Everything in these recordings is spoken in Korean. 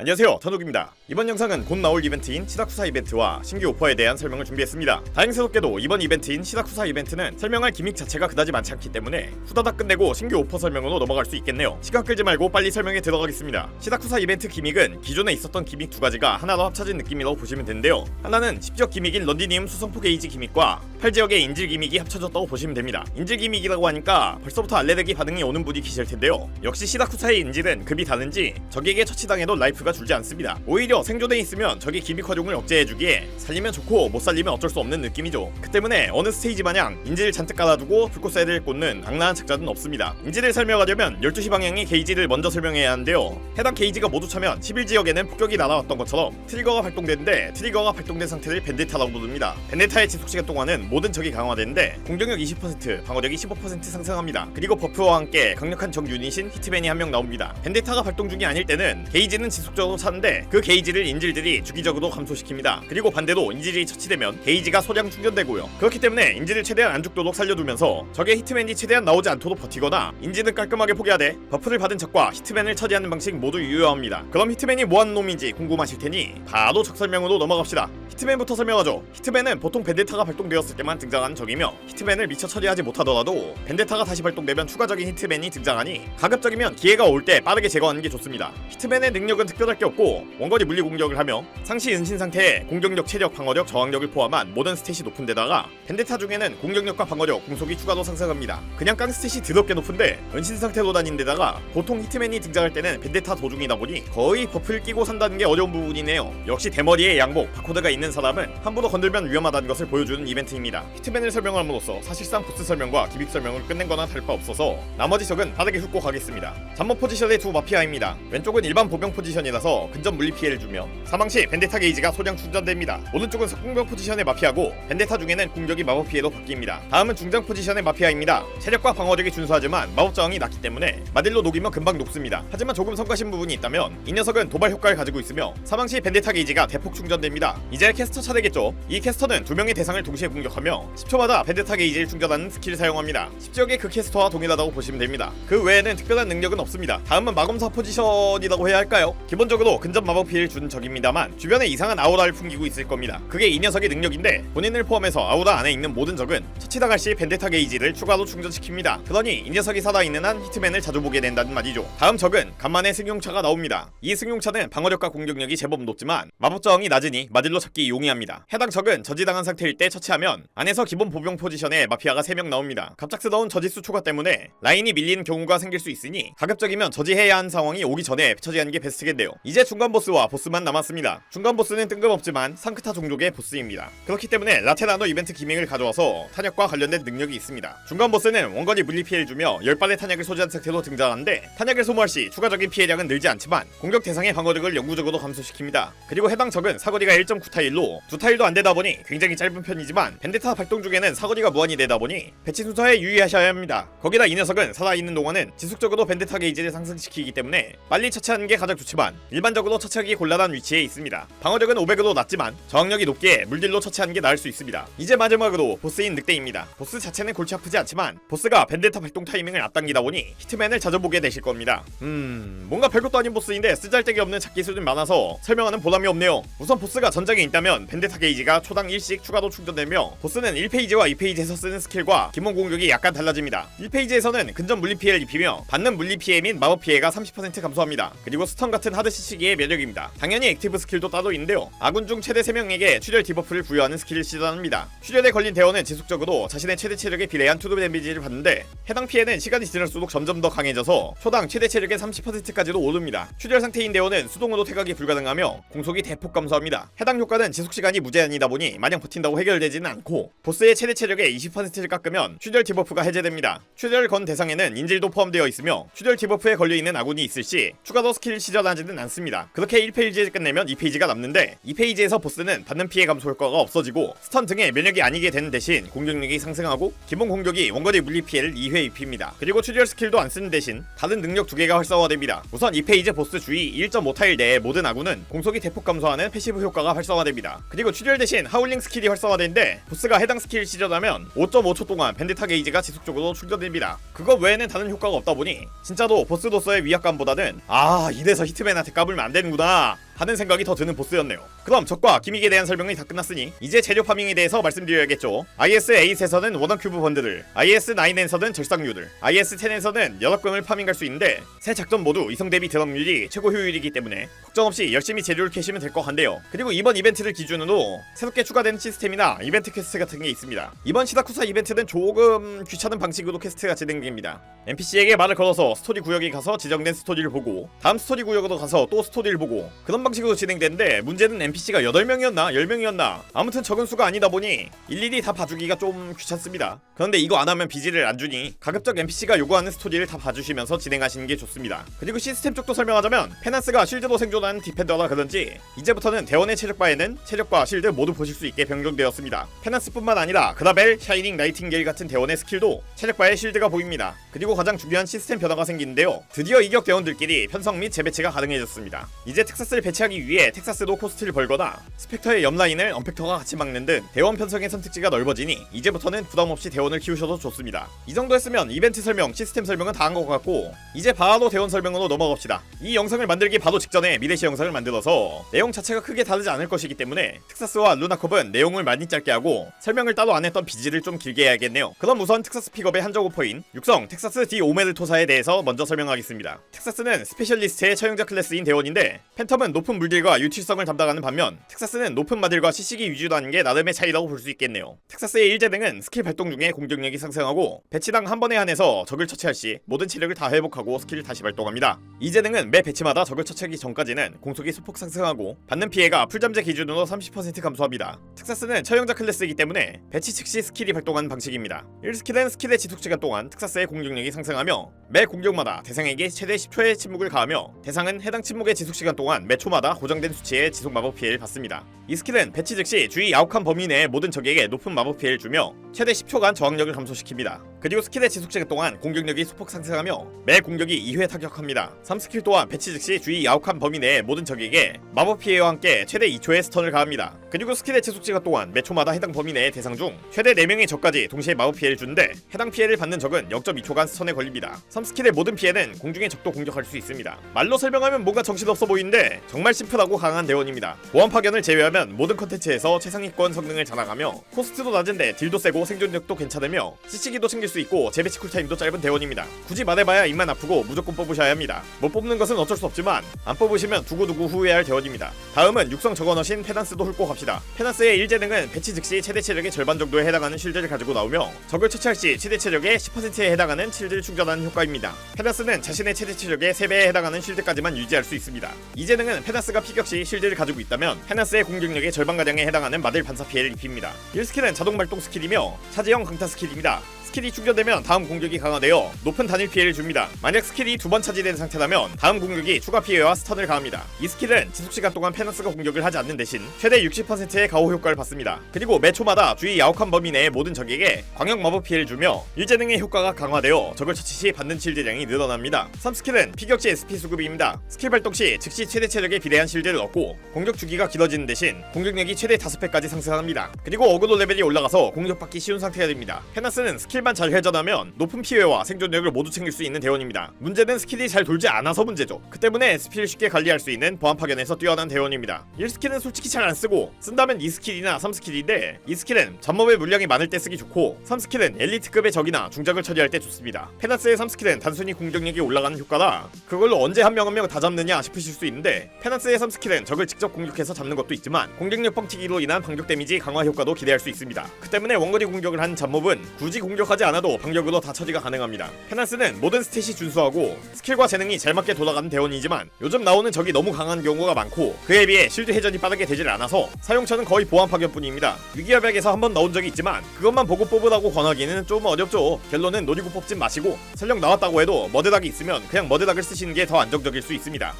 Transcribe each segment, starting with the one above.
안녕하세요. 터둑입니다. 이번 영상은 곧 나올 이벤트인 시다쿠사 이벤트와 신규 오퍼에 대한 설명을 준비했습니다. 다행스럽게도 이번 이벤트인 시다쿠사 이벤트는 설명할 기믹 자체가 그다지 많지 않기 때문에 후다닥 끝내고 신규 오퍼 설명으로 넘어갈 수 있겠네요. 시간 끌지 말고 빨리 설명에 들어가겠습니다. 시다쿠사 이벤트 기믹은 기존에 있었던 기믹 두 가지가 하나로 합쳐진 느낌이라고 보시면 되는데요. 하나는 10지역 기믹인 런디니움 수성포 게이지 기믹과 8지역의 인질 기믹이 합쳐졌다고 보시면 됩니다. 인질 기믹이라고 하니까 벌써부터 알레르기 반응이 오는 분이 계실 텐데요. 역시 시다쿠사의 인질은 급이 다른지 적에게 처치당해도 라이프가 줄지 않습니다. 오히려 생존에 있으면 적의 기믹 활용을 억제해주기에 살리면 좋고 못 살리면 어쩔 수 없는 느낌이죠. 그 때문에 어느 스테이지 마냥 인질을 잔뜩 깔아두고 불꽃새를 꽂는 강나한 작전은 없습니다. 인질을 설명하려면 12시 방향의 게이지를 먼저 설명해야 하는데요. 해당 게이지가 모두 차면 11지역에는 폭격이 날아왔던 것처럼 트리거가 발동되는데 트리거가 발동된 상태를 벤데타라고 부릅니다. 벤데타의 지속시간 동안은 모든 적이 강화되는데 공격력 20%, 방어력이 15% 상승합니다. 그리고 버프와 함께 강력한 적 유닛인 히트맨이 한 명 나옵니다. 벤데타가 발동 중이 아닐 때는 게이지는 지속적 으로 차는데 그 게이지를 인질들이 주기적으로 감소시킵니다. 그리고 반대로 인질이 처치되면 게이지가 소량 충전되고요. 그렇기 때문에 인질을 최대한 안 죽도록 살려두면서 적의 히트맨이 최대한 나오지 않도록 버티거나 인질은 깔끔하게 포기하되 버프를 받은 적과 히트맨을 처리하는 방식 모두 유효합니다. 그럼 히트맨이 뭐하는 놈인지 궁금하실 테니 바로 적 설명으로 넘어갑시다. 히트맨부터 설명하죠. 히트맨은 보통 벤데타가 발동되었을 때만 등장하는 적이며 히트맨을 미처 처리하지 못하더라도 벤데타가 다시 발동되면 추가적인 히트맨이 등장하니 가급적이면 기회가 올 때 빠르게 제거하는 게 좋습니다. 히트맨의 능력은 특별 할게 없고 원거리 물리 공격을 하며 상시 은신 상태에 공격력, 체력, 방어력, 저항력을 포함한 모든 스탯이 높은 데다가 벤데타 중에는 공격력과 방어력, 공속이 추가로 상승합니다. 그냥 깡 스탯이 드럽게 높은데 은신 상태로 다닌 데다가 보통 히트맨이 등장할 때는 벤데타 도중이다 보니 거의 버프를 끼고 산다는 게 어려운 부분이네요. 역시 대머리에 양복, 바코드가 있는 사람은 함부로 건들면 위험하다는 것을 보여주는 이벤트입니다. 히트맨을 설명함으로써 사실상 보스 설명과 기믹 설명을 끝낸 거나 다를 바 없어서 나머지 적은 빠르게 훑고 가겠습니다. 잠모 포지션의 두 마피아입니다. 왼쪽은 일반 보병 포지션이 라서 근접 물리 피해를 주며 사망 시 벤데타 게이지가 소량 충전됩니다. 오른쪽은 석궁병 포지션의 마피아고 벤데타 중에는 공격이 마법 피해로 바뀝니다. 다음은 중장 포지션의 마피아입니다. 체력과 방어력이 준수하지만 마법 저항이 낮기 때문에 마딜로 녹이면 금방 녹습니다. 하지만 조금 성가신 부분이 있다면 이 녀석은 도발 효과를 가지고 있으며 사망 시 벤데타 게이지가 대폭 충전됩니다. 이제 캐스터 차례겠죠. 이 캐스터는 두 명의 대상을 동시에 공격하며 10초마다 벤데타 게이지를 충전하는 스킬을 사용합니다. 10지역의 그 캐스터와 동일하다고 보시면 됩니다. 그 외에는 특별한 능력은 없습니다. 다음은 마검사 포지션이라고 해야 할까요? 적으로 근접 마법 피해를 주는 적입니다만 주변에 이상한 아우라를 풍기고 있을 겁니다. 그게 이 녀석의 능력인데 본인을 포함해서 아우라 안에 있는 모든 적은 처치당할 시 벤데타 게이지를 추가로 충전시킵니다. 그러니 이 녀석이 살아있는 한 히트맨을 자주 보게 된다는 말이죠. 다음 적은 간만에 승용차가 나옵니다. 이 승용차는 방어력과 공격력이 제법 높지만 마법 저항이 낮으니 마딜로 찾기 용이합니다. 해당 적은 저지당한 상태일 때 처치하면 안에서 기본 보병 포지션에 마피아가 3명 나옵니다. 갑작스러운 저지수 초과 때문에 라인이 밀리는 경우가 생길 수 있으니 가급적이면 저지해야 하는 상황이 오기 전에 처지하는 게 베스트겠네요. 이제 중간 보스와 보스만 남았습니다. 중간 보스는 뜬금없지만 상크타 종족의 보스입니다. 그렇기 때문에 라테라노 이벤트 기믹을 가져와서 탄약과 관련된 능력이 있습니다. 중간 보스는 원거리 물리 피해를 주며 10발의 탄약을 소지한 상태로 등장하는데 탄약을 소모할 시 추가적인 피해량은 늘지 않지만 공격 대상의 방어력을 영구적으로 감소시킵니다. 그리고 해당 적은 사거리가 1.9타일로 두 타일도 안 되다 보니 굉장히 짧은 편이지만 벤데타 발동 중에는 사거리가 무한이 되다 보니 배치 순서에 유의하셔야 합니다. 거기다 이 녀석은 살아있는 동안은 지속적으로 벤데타 게이지를 상승시키기 때문에 빨리 처치하는 게 가장 좋지만 일반적으로 처치하기 곤란한 위치에 있습니다. 방어력은 500으로 낮지만 저항력이 높기에 물딜로 처치하는 게 나을 수 있습니다. 이제 마지막으로 보스인 늑대입니다. 보스 자체는 골치 아프지 않지만 보스가 벤데타 발동 타이밍을 앞당기다 보니 히트맨을 자주 보게 되실 겁니다. 음 뭔가 별것도 아닌 보스인데 쓰잘데기 없는 찾기술이 많아서 설명하는 보람이 없네요. 우선 보스가 전장에 있다면 벤데타 게이지가 초당 1씩 추가로 충전되며 보스는 1페이지와 2페이지에서 쓰는 스킬과 기본 공격이 약간 달라집니다. 1페이지에서는 근접 물리 피해를 입히며 받는 물리 피해 및 마법 피해가 30% 감소합니다. 그리고 스턴 같은 하드 시치기의 매력입니다. 당연히 액티브 스킬도 따로 있는데요. 아군 중 최대 3명에게 출혈 디버프를 부여하는 스킬을 시전합니다. 출혈에 걸린 대원은 지속적으로 자신의 최대 체력에 비례한 투드 데미지를 받는데 해당 피해는 시간이 지날수록 점점 더 강해져서 초당 최대 체력의 30%까지도 오릅니다. 출혈 상태인 대원은 수동으로 퇴각이 불가능하며 공속이 대폭 감소합니다. 해당 효과는 지속 시간이 무제한이다 보니 마냥 버틴다고 해결되지는 않고 보스의 최대 체력의 20%를 깎으면 출혈 디버프가 해제됩니다. 출혈 건 대상에는 인질도 포함되어 있으며 출혈 디버프에 걸려 있는 아군이 있을 시 추가로 스킬을 시전하지는 않습니다. 그렇게 1페이지에 끝내면 2페이지가 남는데 2페이지에서 보스는 받는 피해 감소 효과가 없어지고 스턴 등의 면역이 아니게 되는 대신 공격력이 상승하고 기본 공격이 원거리 물리 피해를 2회 입힙니다. 그리고 출혈 스킬도 안 쓰는 대신 다른 능력 두 개가 활성화됩니다. 우선 2페이지 보스 주위 1.5타일 내의 모든 아군은 공속이 대폭 감소하는 패시브 효과가 활성화됩니다. 그리고 출혈 대신 하울링 스킬이 활성화되는데 보스가 해당 스킬을 시전하면 5.5초 동안 밴드타 게이지가 지속적으로 충전됩니다. 그거 외에는 다른 효과가 없다 보니 진짜로 보스로서의 위압감보다는 아 이래서 히트맨한테 까불면 안 되는구나 하는 생각이 더 드는 보스였네요. 그럼 적과 기믹에 대한 설명이 다 끝났으니 이제 재료 파밍에 대해서 말씀드려야겠죠. IS-8에서는 원원 큐브 번들을, IS-9에서는 절상류들, IS-10에서는 여러 건을 파밍할 수 있는데 세 작전 모두 이성 대비 드럼률이 최고 효율이기 때문에 걱정 없이 열심히 재료를 캐시면 될 것 같네요. 그리고 이번 이벤트를 기준으로 새롭게 추가된 시스템이나 이벤트 퀘스트 같은 게 있습니다. 이번 시다쿠사 이벤트는 조금 귀찮은 방식으로 퀘스트가 진행됩니다. NPC에게 말을 걸어서 스토리 구역에 가서 지정된 스토리를 보고 다음 스토리 구역으로 가서 또 스토리를 보고 그런 방 식으로 진행되는데 문제는 NPC가 8명이었나 10명이었나 아무튼 적은 수가 아니다 보니 일일이 다 봐주기가 좀 귀찮습니다. 그런데 이거 안 하면 비지를 안 주니 가급적 NPC가 요구하는 스토리를 다 봐주시면서 진행하시는 게 좋습니다. 그리고 시스템 쪽도 설명하자면 페난스가 실드로 생존하는 디펜더라 그런지 이제부터는 대원의 체력바에는 체력과 실드 모두 보실 수 있게 변경되었습니다. 페난스뿐만 아니라 그라벨, 샤이닝, 나이팅게일 같은 대원의 스킬도 체력바에 실드가 보입니다. 그리고 가장 중요한 시스템 변화가 생기는데요. 드디어 이격 대원들끼리 편성 및 재배치가 가능해졌습니다. 이제 텍사스를 배치 하기 위해 텍사스도 코스트를 벌거나 스펙터의 옆라인을 언펙터가 같이 막는 등 대원 편성의 선택지가 넓어지니 이제부터는 부담 없이 대원을 키우셔도 좋습니다. 이 정도 했으면 이벤트 설명, 시스템 설명은 다 한 것 같고 이제 바로 대원 설명으로 넘어갑시다. 이 영상을 만들기 바로 직전에 미래시 영상을 만들어서 내용 자체가 크게 다르지 않을 것이기 때문에 텍사스와 루나컵은 내용을 많이 짧게 하고 설명을 따로 안 했던 비지를 좀 길게 해야겠네요. 그럼 우선 텍사스 픽업의 한적 오퍼인 육성 텍사스 D 오메르 토사에 대해서 먼저 설명하겠습니다. 텍사스는 스페셜리스트의 처형자 클래스인 대원인데 팬텀은 높은 물질과 유틸성을 담당하는 반면 텍사스는 높은 마딜과 시식이 위주로 하는 게 나름의 차이라고 볼 수 있겠네요. 텍사스의 일제 등은 스킬 발동 중에 공격력이 상승하고 배치당 한 번에 한해서 적을 처치할 시 모든 체력을 다 회복하고 스킬을 다시 발동합니다. 이 재능은 매 배치마다 적을 처치하기 전까지는 공속이 소폭 상승하고 받는 피해가 풀잠재 기준으로 30% 감소합니다. 텍사스는 처형자 클래스이기 때문에 배치 즉시 스킬이 발동하는 방식입니다. 1스킬은 스킬의 지속 시간 동안 텍사스의 공격력이 상승하며 매 공격마다 대상에게 최대 10초의 침묵을 가하며 대상은 해당 침묵의 지속 시간 동안 매초 마다 고정된 수치의 지속 마법 피해를 받습니다. 이 스킬은 배치 즉시 주위 아욱한 범위 내의 모든 적에게 높은 마법 피해를 주며 최대 10초간 저항력을 감소시킵니다. 그리고 스킬의 지속 시간 동안 공격력이 소폭 상승하며 매 공격이 2회 타격합니다. 3스킬 또한 배치 즉시 주위 아욱한 범위 내의 모든 적에게 마법 피해와 함께 최대 2초의 스턴을 가합니다. 그리고 스킬의 지속 시간 동안 매 초마다 해당 범위 내의 대상 중 최대 4명의 적까지 동시에 마법 피해를 주는데 해당 피해를 받는 적은 0.2초간 스턴에 걸립니다. 3스킬의 모든 피해는 공중의 적도 공격할 수 있습니다. 말로 설명하면 뭔가 정신없어 보이는데 정말 심플하고 강한 대원입니다. 보안 파견을 제외하면 모든 컨텐츠에서 최상위권 성능을 자랑하며 코스트도 낮은데 딜도 세고 생존력도 괜찮으며 CC기도 챙길 수 있고 재배치 쿨타임도 짧은 대원입니다. 굳이 말해봐야 입만 아프고 무조건 뽑으셔야 합니다. 못 뽑는 것은 어쩔 수 없지만 안 뽑으시면 두고두고 후회할 대원입니다. 다음은 육성 적어넣으신 페난스도 훑고 갑시다. 페난스의 일재능은 배치 즉시 최대 체력의 절반 정도에 해당하는 실드를 가지고 나오며 적을 처치할 시 최대 체력의 10%에 해당하는 실드를 충전하는 효과입니다. 페나스는 자신의 최대 체력의 3배에 해당하는 실드까지만 유지할 수 있습니다. 이 재능은 페나스가 피격 시 실드를 가지고 있다면 페나스의 공격력의 절반가량에 해당하는 마딜 반사 피해를 입힙니다. 1스킬은 자동 발동 스킬이며 차지형 강타 스킬입니다. 스킬이 충전되면 다음 공격이 강화되어 높은 단일 피해를 줍니다. 만약 스킬이 두 번 차지된 상태라면 다음 공격이 추가 피해와 스턴을 가합니다. 이 스킬은 지속 시간 동안 페너스가 공격을 하지 않는 대신 최대 60%의 가호 효과를 받습니다. 그리고 매 초마다 주위 야혹한 범위 내의 모든 적에게 광역 마법 피해를 주며 일재능의 효과가 강화되어 적을 처치 시 받는 실드량이 늘어납니다. 3스킬은 피격시 SP 수급입니다. 스킬 발동 시 즉시 최대 체력에 비례한 실드를 얻고 공격 주기가 길어지는 대신 공격력이 최대 5배까지 상승합니다. 그리고 어그로 레벨이 올라가서 공격받기 쉬운 상태가 됩니다. 페나스는 스킬만 잘 회전하면 높은 피해와 생존력을 모두 챙길 수 있는 대원입니다. 문제는 스킬이 잘 돌지 않아서 문제죠. 그 때문에 SP를 쉽게 관리할 수 있는 보안 파견에서 뛰어난 대원입니다. 1스킬은 솔직히 잘 안 쓰고 쓴다면 2스킬이나 3스킬인데 2스킬은 잡몹의 물량이 많을 때 쓰기 좋고 3스킬은 엘리트급의 적이나 중적을 처리할 때 좋습니다. 페나스의 3스킬은 단순히 공격력이 올라가는 효과라 그걸로 언제 한 명 한 명 다 잡느냐 싶으실 수 있는데 페나스의 3스킬은 적을 직접 공격해서 잡는 것도 있지만 공격력 뻥튀기로 인한 반격 데미지 강화 효과도 기대할 수 있습니다. 그 때문에 원거리 공격을 한 잡몹은 굳이 공격하지 않아도 반격으로 다 처리가 가능합니다. 페나스는 모든 스탯이 준수하고 스킬과 재능이 잘 맞게 돌아가는 대원이지만 요즘 나오는 적이 너무 강한 경우가 많고 그에 비해 실드 회전이 빠르게 되질 않아서 사용처는 거의 보안 파견뿐입니다. 위기야백에서 한번 나온 적이 있지만 그것만 보고 뽑으라고 권하기는 좀 어렵죠. 결론은 노리고 뽑진 마시고 설령 나왔다고 해도 머드닥이 있으면 그냥 머드닥을 쓰시는 게 더 안정적일 수 있습니다.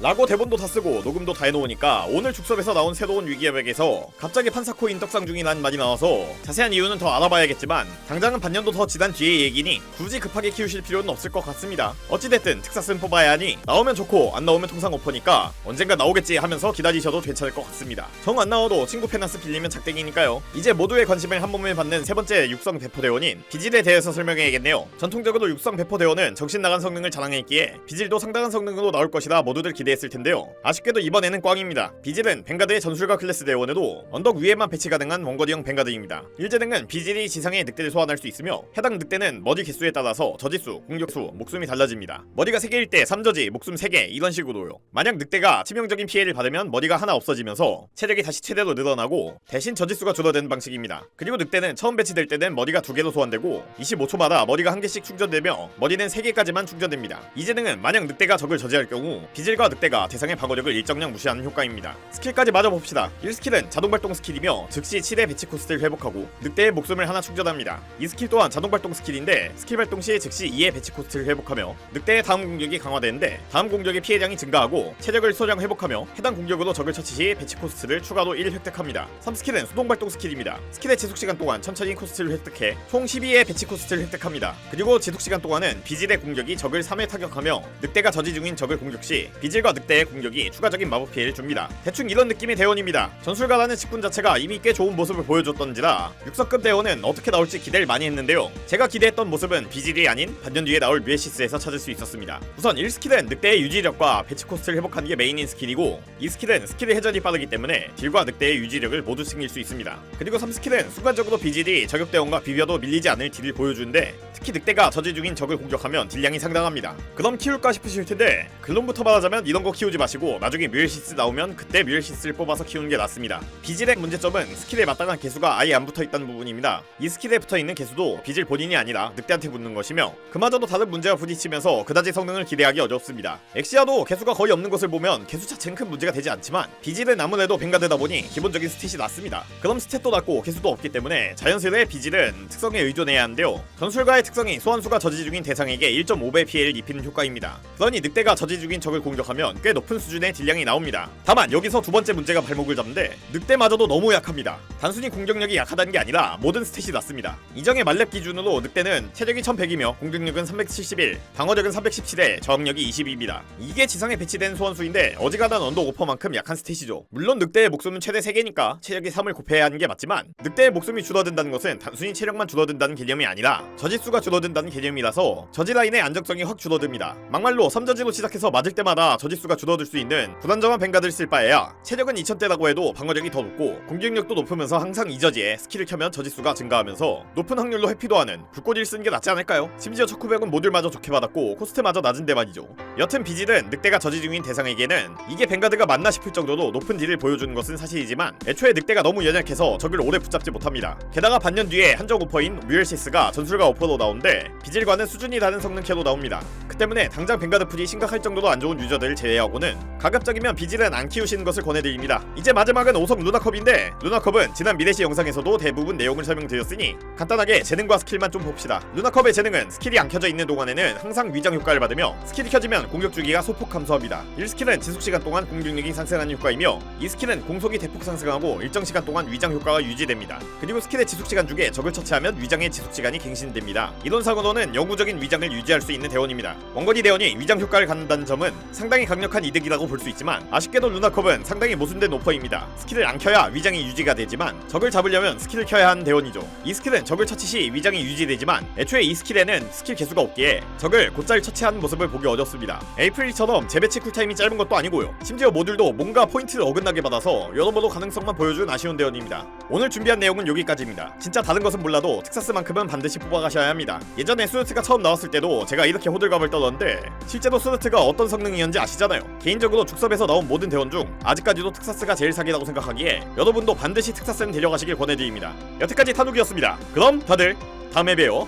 라고 대본도 다 쓰고 녹음도 다 해놓으니까 오늘 축섭에서 나온 새로운 위기의백에서 갑자기 판사코인 떡상 중이라는 말이 나와서 자세한 이유는 더 알아봐야겠지만 당장은 반년도 더 지난 뒤의 얘기니 굳이 급하게 키우실 필요는 없을 것 같습니다. 어찌됐든 텍사스는 뽑아야 하니 나오면 좋고 안 나오면 통상 오퍼니까 언젠가 나오겠지 하면서 기다리셔도 괜찮을 것 같습니다. 정 안 나와도 친구 페나스 빌리면 작땡이니까요. 이제 모두의 관심을 한 몸에 받는 세 번째 육성 배포대원인 비질에 대해서 설명해야겠네요. 전통적으로 육성 배포대원은 정신 나간 성능을 자랑했기에 비질도 상당한 성능으로 나올 것이라 모두들 기대 기대했을 텐데요. 아쉽게도 이번에는 꽝입니다. 비질은 벵가드의 전술가 클래스 대원에도 언덕 위에만 배치 가능한 원거리형 벵가드입니다. 일제등은 비질이 지상에 늑대를 소환할 수 있으며 해당 늑대는 머리 개수에 따라서 저지수, 공격수, 목숨이 달라집니다. 머리가 3개일 때 3저지, 목숨 3개 이런 식으로요. 만약 늑대가 치명적인 피해를 받으면 머리가 하나 없어지면서 체력이 다시 최대로 늘어나고 대신 저지수가 줄어드는 방식입니다. 그리고 늑대는 처음 배치될 때는 머리가 두 개로 소환되고 25초마다 머리가 한 개씩 충전되며 머리는 3개까지만 충전됩니다. 이 재능은 만약 늑대가 적을 저지할 경우 비질과 늑 대가 대상의 방어력을 일정량 무시하는 효과입니다. 스킬까지 맞아봅시다. 1스킬은 자동 발동 스킬이며 즉시 7의 배치 코스트를 회복하고 늑대의 목숨을 하나 충전합니다. 이 스킬 또한 자동 발동 스킬인데 스킬 발동 시 즉시 2의 배치 코스트를 회복하며 늑대의 다음 공격이 강화되는데 다음 공격의 피해량이 증가하고 체력을 소량 회복하며 해당 공격으로 적을 처치 시 배치 코스트를 추가로 1 획득합니다. 3스킬은 수동 발동 스킬입니다. 스킬의 지속 시간 동안 천천히 코스트를 획득해 총 12의 배치 코스트를 획득합니다. 그리고 지속 시간 동안은 비질의 공격이 적을 3회 타격하며 늑대가 저지 중인 적을 공격 시 비질과 늑대의 공격이 추가적인 마법 피해를 줍니다. 대충 이런 느낌의 대원입니다. 전술가라는 직군 자체가 이미 꽤 좋은 모습을 보여줬던지라 6석급 대원은 어떻게 나올지 기대를 많이 했는데요. 제가 기대했던 모습은 비질이 아닌 반년 뒤에 나올 뮤에시스에서 찾을 수 있었습니다. 우선 1스킬은 늑대의 유지력과 배치 코스트를 회복하는 게 메인인 스킬이고 2스킬은 스킬의 회전이 빠르기 때문에 딜과 늑대의 유지력을 모두 챙길 수 있습니다. 그리고 3스킬은 순간적으로 비질이 저격 대원과 비벼도 밀리지 않을 딜을 보여주는데 특히 늑대가 저지 중인 적을 공격하면 딜량이 상당합니다. 그럼 키울까 싶으실 텐데 글론부터 말하자면 이런 거 키우지 마시고 나중에 뮤엘시스 나오면 그때 뮤엘시스를 뽑아서 키우는 게 낫습니다. 비질의 문제점은 스킬에 마땅한 개수가 아예 안 붙어 있다는 부분입니다. 이 스킬에 붙어 있는 개수도 비질 본인이 아니라 늑대한테 붙는 것이며 그마저도 다른 문제와 부딪히면서 그다지 성능을 기대하기 어렵습니다. 엑시아도 개수가 거의 없는 것을 보면 개수 자체는 큰 문제가 되지 않지만 비질은 아무래도 뱅가드다 보니 기본적인 스탯이 낮습니다. 그럼 스탯도 낮고 개수도 없기 때문에 자연스레 비질은 특성에 의존해야 하는데요. 전술가의 특성이 소환수가 저지 중인 대상에게 1.5배 피해를 입히는 효과입니다. 그러니 늑대가 저지 중인 적을 공격하면 꽤 높은 수준의 딜량이 나옵니다. 다만 여기서 두 번째 문제가 발목을 잡는데 늑대마저도 너무 약합니다. 단순히 공격력이 약하다는 게 아니라 모든 스탯이 낮습니다. 이정의 말렙 기준으로 늑대는 체력이 1100이며 공격력은 371, 방어력은 317에 저항력이 22입니다. 이게 지상에 배치된 소환수인데 어지간한 언덕 오퍼만큼 약한 스탯이죠. 물론 늑대의 목숨은 최대 3개니까 체력이 3을 곱해야 하는 게 맞지만 늑대의 목숨이 줄어든다는 것은 단순히 체력만 줄어든다는 개념이 아니라 저지수가 줄어든다는 개념이라서 저지 라인의 안정성이 확 줄어듭니다. 막말로 3저지로 시작해서 맞을 때마다 저지 수가 줄어들 수 있는 불안정한 뱅가드를 쓸 바에야 체력은 2000대라고 해도 방어력이 더 높고 공격력도 높으면서 항상 2저지에 스킬을 켜면 저지수가 증가하면서 높은 확률로 회피도 하는 불꽃일 쓰는 게 낫지 않을까요? 심지어 척후백은 모듈마저 좋게 받았고 코스트마저 낮은데 말이죠. 여튼 비질은 늑대가 저지 중인 대상에게는 이게 뱅가드가 맞나 싶을 정도로 높은 딜을 보여주는 것은 사실이지만 애초에 늑대가 너무 연약해서 적을 오래 붙잡지 못합니다. 게다가 반년 뒤에 한정 오퍼인 뮤엘시스가 전술가 오퍼로 나오는데 비질과는 수준이 다른 성능 캐로 나옵니다. 그 때문에 당장 뱅가드 풀이 심각할 정도로 안 좋은 유저들을 제외하고는 가급적이면 비질은 안 키우시는 것을 권해드립니다. 이제 마지막은 5성 루나컵인데 루나컵은 지난 미래시 영상에서도 대부분 내용을 설명드렸으니 간단하게 재능과 스킬만 좀 봅시다. 루나컵의 재능은 스킬이 안 켜져 있는 동안에는 항상 위장 효과를 받으며 스킬이 켜지면 공격 주기가 소폭 감소합니다. 1스킬은 지속 시간 동안 공격력이 상승하는 효과이며 2스킬은 공속이 대폭 상승하고 일정 시간 동안 위장 효과가 유지됩니다. 그리고 스킬의 지속 시간 중에 적을 처치하면 위장의 지속 시간이 갱신됩니다. 이론상으로는 영구적인 위장을 유지할 수 있는 대원입니다. 원거리 대원이 위장 효과를 갖는다는 점은 상당히 강력한 이득이라고 볼 수 있지만 아쉽게도 루나컵은 상당히 모순된 오퍼입니다. 스킬을 안 켜야 위장이 유지가 되지만 적을 잡으려면 스킬을 켜야 하는 대원이죠. 이 스킬은 적을 처치 시 위장이 유지되지만 애초에 이 스킬에는 스킬 개수가 없기에 적을 곧잘 처치하는 모습을 보기 어렵습니다. 에이프릴처럼 재배치 쿨타임이 짧은 것도 아니고요. 심지어 모듈도 뭔가 포인트를 어긋나게 받아서 여러모로 가능성만 보여준 아쉬운 대원입니다. 오늘 준비한 내용은 여기까지입니다. 진짜 다른 것은 몰라도 텍사스만큼은 반드시 뽑아가셔야 합니다. 예전에 수르트가 처음 나왔을 때도 제가 이렇게 호들갑을 떨었는데 실제로 수르트가 어떤 성능이었는지 아시잖아요. 개인적으로 죽섭에서 나온 모든 대원 중 아직까지도 텍사스가 제일 사기라고 생각하기에 여러분도 반드시 텍사스는 데려가시길 권해드립니다. 여태까지 타누기였습니다. 그럼 다들 다음에 봬요.